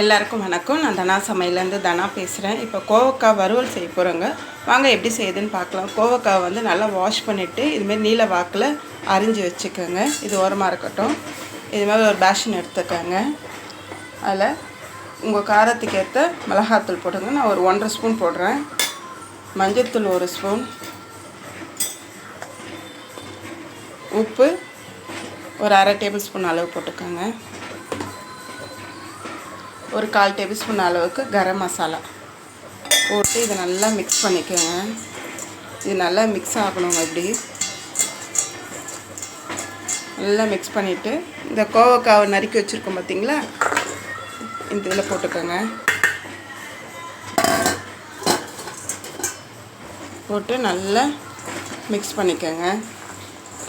எல்லாருக்கும் வணக்கம். நான் தனா சமையலேருந்து தனா பேசுகிறேன். இப்போ கோவக்காய் வறுவல் செய்ய போகிறோங்க. வாங்க எப்படி செய்யுதுன்னு பார்க்கலாம். கோவக்காய் வந்து நல்லா வாஷ் பண்ணிவிட்டு இதுமாரி நீல வாக்கில் அரிஞ்சு வச்சுக்கோங்க. இது ஓரமாக இருக்கட்டும். இது மாதிரி ஒரு பேஷன் எடுத்துக்கோங்க. அதில் உங்கள் காரத்துக்கு ஏற்ற மிளகாத்தூள் போடுங்க நான் ஒரு ஒன்றரை ஸ்பூன் போடுறேன். மஞ்சள்தூள் ஒரு ஸ்பூன். உப்பு ஒரு அரை டேபிள் ஸ்பூன் அளவு போட்டுக்கோங்க. ஒரு கால் டேபிள் ஸ்பூன் அளவுக்கு கரம் மசாலா போட்டு இதை நல்லா மிக்ஸ் பண்ணிக்கோங்க. இது நல்லா மிக்ஸ் ஆகணுங்க இப்படி நல்லா மிக்ஸ் பண்ணிவிட்டு இந்த கோவக்காவை நறுக்கி வச்சுருக்கோம் பார்த்தீங்களா இந்த இதில் போட்டுக்கோங்க. போட்டு நல்லா மிக்ஸ் பண்ணிக்கோங்க.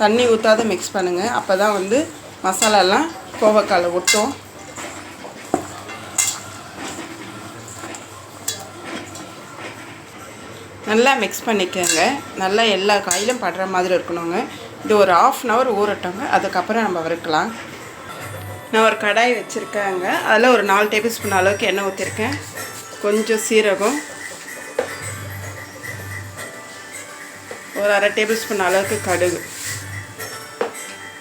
தண்ணி ஊற்றாத மிக்ஸ் பண்ணுங்கள் அப்போ தான் வந்து மசாலாலாம் கோவக்காயில் ஒட்டும். நல்லா மிக்ஸ் பண்ணிக்கோங்க. நல்லா எல்லா காயிலும் படுற மாதிரி இருக்கணுங்க. இது ஒரு ஆஃப் அன் ஹவர் ஊறட்டோங்க. அதுக்கப்புறம் நம்ம வறுக்கலாம். நான் ஒரு கடாய் வச்சுருக்கேங்க. அதில் ஒரு நாலு டேபிள் ஸ்பூன் அளவுக்கு எண்ணெய் ஊற்றிருக்கேன் கொஞ்சம் சீரகம். ஒரு அரை டேபிள் ஸ்பூன் அளவுக்கு கடுகு.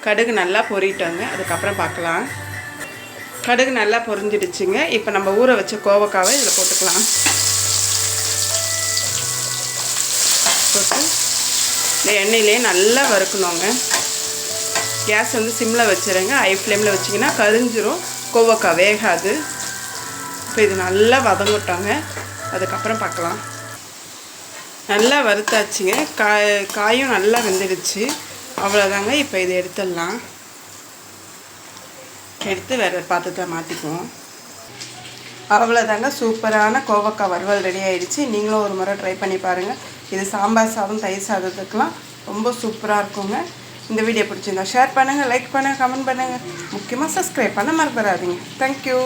கடுகு நல்லா பொறிட்டோங்க அதுக்கப்புறம் பார்க்கலாம். கடுகு நல்லா பொரிஞ்சிடுச்சுங்க. இப்போ நம்ம ஊற வச்ச கோவக்காவை இதில் போட்டுக்கலாம். இந்த எண்ணெயிலே நல்லா வறுக்கணுங்க. கேஸ் வந்து சிம்மில் வச்சுருங்க. ஹை ஃப்ளேமில் வச்சிங்கன்னா கரிஞ்சிரும் கோவக்காய் வேகாது. இப்போ இது நல்லா வதங்கட்டோங்க. அதுக்கப்புறம் பார்க்கலாம். நல்லா வறுத்தாச்சுங்க. காய் காயும் நல்லா வெந்துடுச்சு. அவ்வளோதாங்க இப்போ இதை எடுத்துடலாம். எடுத்து வேறு பாத்திரத்தில் மாற்றிக்குவோம் அவ்வளோதாங்க சூப்பரான கோவக்காய் வறுவல் ரெடி ஆகிடுச்சு நீங்களும் ஒரு முறை ட்ரை பண்ணி பாருங்கள் இது சாம்பார் சாதம் தயிர் சாதத்துக்கெலாம் ரொம்ப சூப்பராக இருக்குங்க. இந்த வீடியோ பிடிச்சிருந்தா ஷேர் பண்ணுங்கள் லைக் பண்ணுங்கள் கமெண்ட் பண்ணுங்கள் முக்கியமாக சப்ஸ்கிரைப் பண்ண மறந்துடாதீங்க. தேங்க்யூ